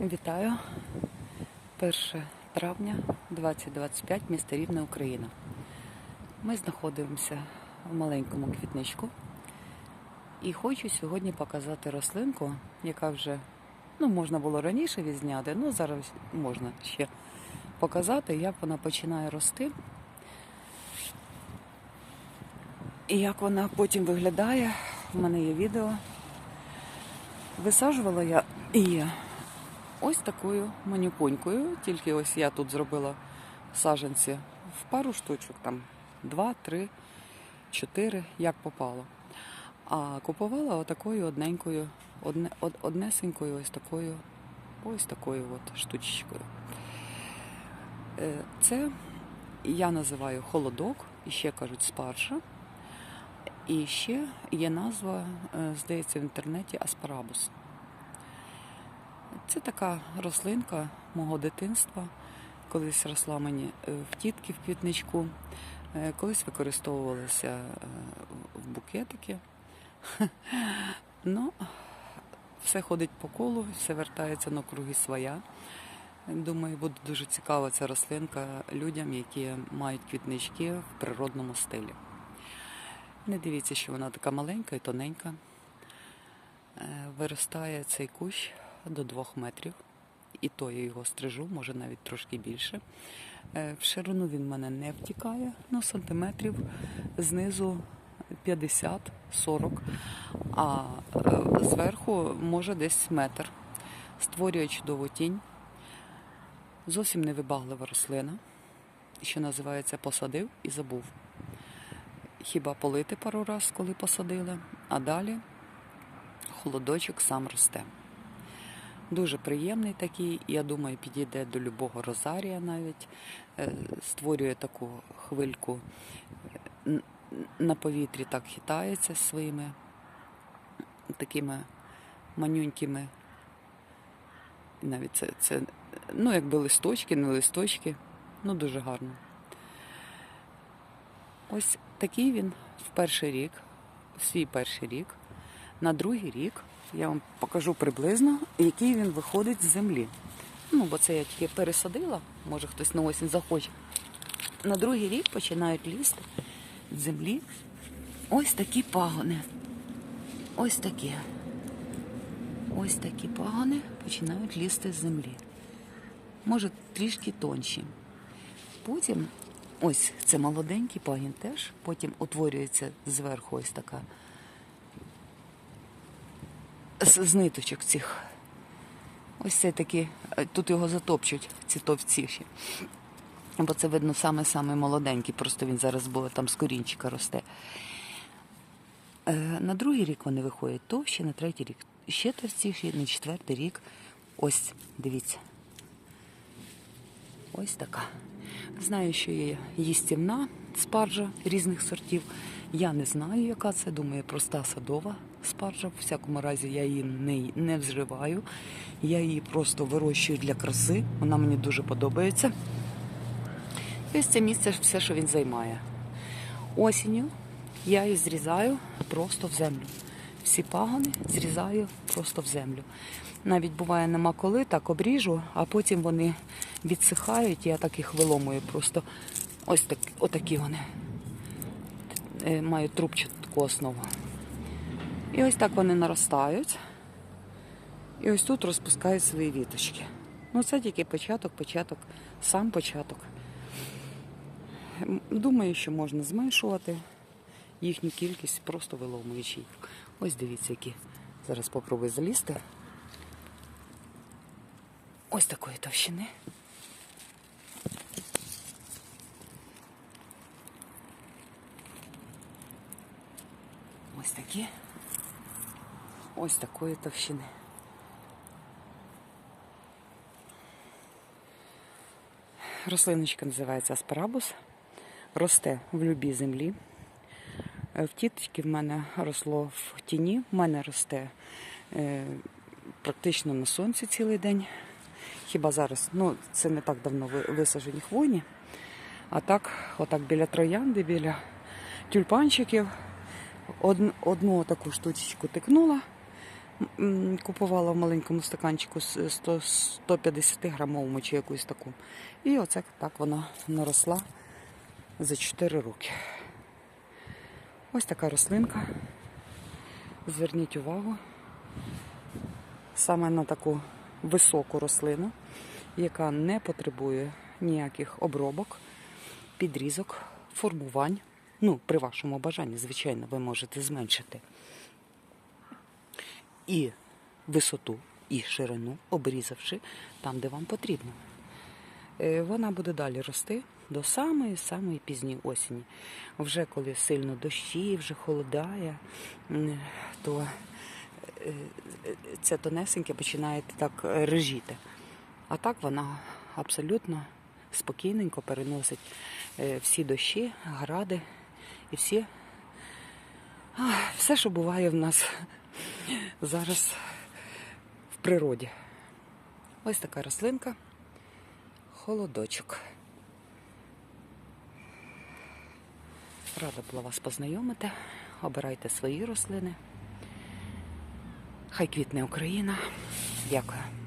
Вітаю. 1 травня 2025, місто Рівне, Україна. Ми знаходимося в маленькому квітничку і хочу сьогодні показати рослинку, яка вже ну, можна було раніше відзняти, але зараз можна ще показати, як вона починає рости. І як вона потім виглядає. У мене є відео. Висаджувала я її ось такою манюпонькою. Тільки ось я тут зробила саджанці в пару штучок, там два, три, чотири, як попало. А купувала отакою одненькою, одне, од, однесенькою, ось такою, ось такою от штучечкою. Е, Це я називаю холодок, і ще кажуть спаржа. І ще є назва, е, здається, в інтернеті аспарабус. Це така рослинка мого дитинства. Колись росла мені е, в тітки в квітничку, е, колись використовувалася е, в букетики. Ну, все ходить по колу, все вертається на круги своя. Думаю, буде дуже цікава ця рослинка людям, які мають квітнички в природному стилі. Не дивіться, що вона така маленька і тоненька. Виростає цей кущ до двох метрів. І то я його стрижу, може навіть трошки більше. Е, В ширину він мене не втікає, ну сантиметрів знизу 50-40, а е, зверху може десь метр. Створює чудову тінь. Зовсім невибаглива рослина, що називається посадив і забув хіба полити пару раз, коли посадили, а далі холодочок сам росте. Дуже приємний такий, я думаю, підійде до любого розарія навіть, Е, створює таку хвильку е, на повітрі, так хитається своїми такими манюнькими. Навіть це, це ну, якби листочки, не листочки, ну дуже гарно. Ось такий він в перший рік, в свій перший рік. На другий рік я вам покажу приблизно, який він виходить з землі. Ну, бо це я тільки пересадила, може хтось на осінь захоче. На другий рік починають лізти з землі ось такі пагони. Ось такі. Ось такі пагони починають лізти з землі. Може, трішки тонші. Потім, ось це молоденький пагін теж, потім утворюється зверху ось така з, ниточок цих. Ось це такі, е, тут його затопчуть, ці товціші. Бо це видно саме-саме молоденький, просто він зараз було там з корінчика росте. Е, На другий рік вони виходять товщі, на третій рік ще товстіші, на четвертий рік. Ось, дивіться. Ось така. Знаю, що є їстівна спаржа різних сортів. Я не знаю, яка це. Думаю, проста садова спаржа. В всякому разі, я її не, не вживаю. Я її просто вирощую для краси. Вона мені дуже подобається. І ось це місце все, що він займає. Осінню я її зрізаю просто в землю. Всі пагони зрізаю просто в землю. Навіть буває нема коли, так обріжу, а потім вони відсихають, я так їх виломую просто. Ось так, отакі вони. Е, Мають трубчатку основу. І ось так вони наростають. І ось тут розпускають свої віточки. Ну це тільки початок, початок, сам початок. Думаю, що можна зменшувати їхню кількість, просто виломуючи їх. Ось дивіться, які. Зараз спробую залізти. Ось такої товщини. Ось такі. Ось такої товщини. Рослиночка називається аспарабус. Росте в любій землі. Е, В тіточки в мене росло в тіні, в мене росте е, практично на сонці цілий день. Хіба зараз, ну це не так давно ви- висаджені хвойні. А так, отак біля троянди, біля тюльпанчиків. Од- Одну таку штучечку тикнула, Купувала в маленькому стаканчику з 100, 150 грамовому чи якусь таку. І оце так вона наросла за 4 роки. Ось така рослинка. Зверніть увагу саме на таку високу рослину, яка не потребує ніяких обробок, підрізок, формувань. Ну, при вашому бажанні, звичайно, ви можете зменшити і висоту, і ширину, обрізавши там, де вам потрібно. Е, Вона буде далі рости до самої-самої пізньої осені. Вже коли сильно дощі, вже холодає, то е, це тонесеньке починає так е, режіти. А так вона абсолютно спокійненько переносить всі дощі, гради і всі, все, що буває в нас зараз в природі. Ось така рослинка, холодочок. Рада була вас познайомити. Обирайте свої рослини. Хай квітне Україна. Дякую.